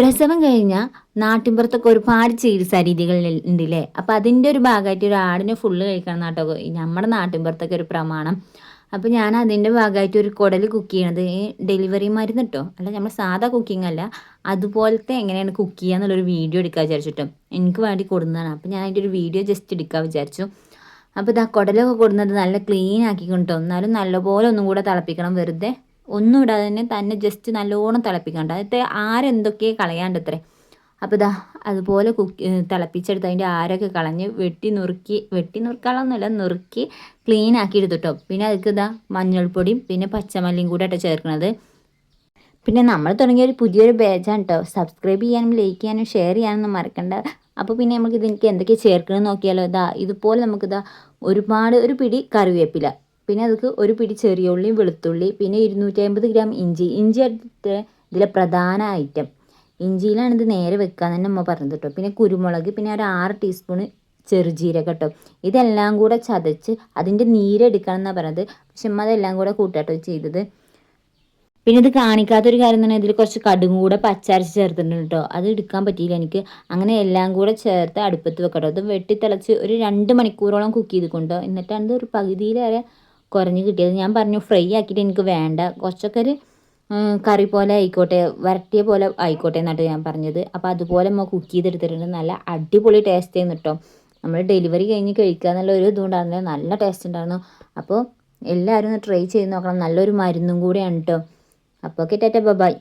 പ്രസവം കഴിഞ്ഞാൽ നാട്ടിൻപുറത്തൊക്കെ ഒരുപാട് ചികിത്സാ രീതികൾ ഉണ്ടല്ലേ? അപ്പം അതിന്റെ ഒരു ഭാഗമായിട്ട് ഒരു ആടിനെ ഫുള്ള് കഴിക്കണം നാട്ടോ നമ്മുടെ നാട്ടിൻപുറത്തൊക്കെ ഒരു പ്രമാണം. അപ്പോൾ ഞാൻ അതിന്റെ ഭാഗമായിട്ട് ഒരു കുടൽ കുക്ക് ചെയ്യണത് ഡെലിവറി മരുന്ന് അല്ല നമ്മൾ സാധാ കുക്കിംഗ് അല്ല അതുപോലത്തെ എങ്ങനെയാണ് കുക്ക് ചെയ്യുക എന്നുള്ളൊരു വീഡിയോ എടുക്കാൻ വിചാരിച്ചിട്ടോ. എനിക്ക് വേണ്ടി കൊടുക്കുന്നതാണ് അപ്പോൾ ഞാൻ അതിന്റെ ഒരു വീഡിയോ ജസ്റ്റ് എടുക്കാൻ വിചാരിച്ചു. അപ്പോൾ ഇതാ കുടലൊക്കെ കൊടുക്കുന്നത് നല്ല ക്ലീൻ ആക്കിക്കൊണ്ടോ എന്നാലും നല്ലപോലെ ഒന്നും കൂടെ തിളപ്പിക്കണം വെറുതെ. ഒന്നും ഇടാതെ തന്നെ തന്നെ ജസ്റ്റ് നല്ലോണം തിളപ്പിക്കണ്ട അതായത് ആരെന്തൊക്കെ കളയാണ്ട് അത്രേ അപ്പോൾ ഇതാ അതുപോലെ കുക്ക് തിളപ്പിച്ചെടുത്ത് അതിന്റെ ആരൊക്കെ കളഞ്ഞ് വെട്ടി നുറുക്കി വെട്ടി നുറുക്കാളൊന്നുമില്ല നുറുക്കി ക്ലീൻ ആക്കി എടുത്തിട്ടോ പിന്നെ അതിൽ ഇതാ മഞ്ഞൾപ്പൊടിയും പിന്നെ പച്ചമല്ലിയും കൂടെ ആട്ടോ ചേർക്കണത്. പിന്നെ നമ്മൾ തുടങ്ങിയ ഒരു പുതിയൊരു ബേജാണ് കേട്ടോ സബ്സ്ക്രൈബ് ചെയ്യാനും ലൈക്ക് ചെയ്യാനും ഷെയർ ചെയ്യാനൊന്നും മറക്കണ്ട. അപ്പോൾ പിന്നെ നമുക്ക് ഇതിനൊക്കെ എന്തൊക്കെ ചേർക്കണമെന്ന് നോക്കിയാലോ ഇതാ ഇതുപോലെ നമുക്കിതാ ഒരുപാട് ഒരു പിടി കറിവേപ്പില. പിന്നെ അതിക്ക് ഒരു പിടി ചെറിയ ഉള്ളിയും വെളുത്തുള്ളി പിന്നെ ഇരുന്നൂറ്റി അമ്പത് ഗ്രാം ഇഞ്ചി. ഇഞ്ചി അടുത്ത് ഇതിലെ പ്രധാന ഐറ്റം ഇഞ്ചിയിലാണ് ഇത് നേരെ വെക്കാൻ തന്നെ അമ്മ പറഞ്ഞത് കേട്ടോ പിന്നെ കുരുമുളക് പിന്നെ ഒരു ആറ് ടീസ്പൂണ് ചെറുജീരകം കേട്ടോ ഇതെല്ലാം കൂടെ ചതച്ച് അതിന്റെ നീരെടുക്കണം എന്നാണ് പറഞ്ഞത്. പക്ഷെ അമ്മ അതെല്ലാം കൂടെ കൂട്ടാട്ടോ ചെയ്തത്. പിന്നെ ഇത് കാണിക്കാത്തൊരു കാര്യം തന്നെ ഇതിൽ കുറച്ച് കടും കൂടെ പച്ചരച്ച് ചേർത്തിട്ടുണ്ട് കേട്ടോ അത് എടുക്കാൻ പറ്റിയില്ല എനിക്ക്. അങ്ങനെ എല്ലാം കൂടെ ചേർത്ത് അടുപ്പത്ത് വെക്കട്ടോ അത് വെട്ടി തിളച്ച് ഒരു രണ്ട് മണിക്കൂറോളം കുക്ക് ചെയ്ത് കൊണ്ടോ എന്നിട്ടാണ് ഇത് ഒരു പകുതിയിൽ വരെ കുറഞ്ഞ് കിട്ടിയത്. ഞാൻ പറഞ്ഞു ഫ്രൈ ആക്കിയിട്ട് എനിക്ക് വേണ്ട. കുറച്ചൊക്കെ ഒരു കറി പോലെ ആയിക്കോട്ടെ വരട്ടിയ പോലെ ആയിക്കോട്ടെ എന്നിട്ട് ഞാൻ പറഞ്ഞത്. അപ്പോൾ അതുപോലെ നമ്മൾ കുക്ക് ചെയ്തെടുത്തിട്ടുണ്ട്. നല്ല അടിപൊളി ടേസ്റ്റ് ചെയ്യുന്നു കേട്ടോ നമ്മൾ ഡെലിവറി കഴിഞ്ഞ് കഴിക്കുക എന്നുള്ള ഒരു ഇതുകൊണ്ടായിരുന്നു നല്ല ടേസ്റ്റ് ഉണ്ടായിരുന്നു. അപ്പോൾ എല്ലാവരും ഒന്ന് ട്രൈ ചെയ്ത് നോക്കണം. നല്ലൊരു മരുന്നും കൂടിയാണ് കേട്ടോ അപ്പോൾ കേട്ടോ ബൈ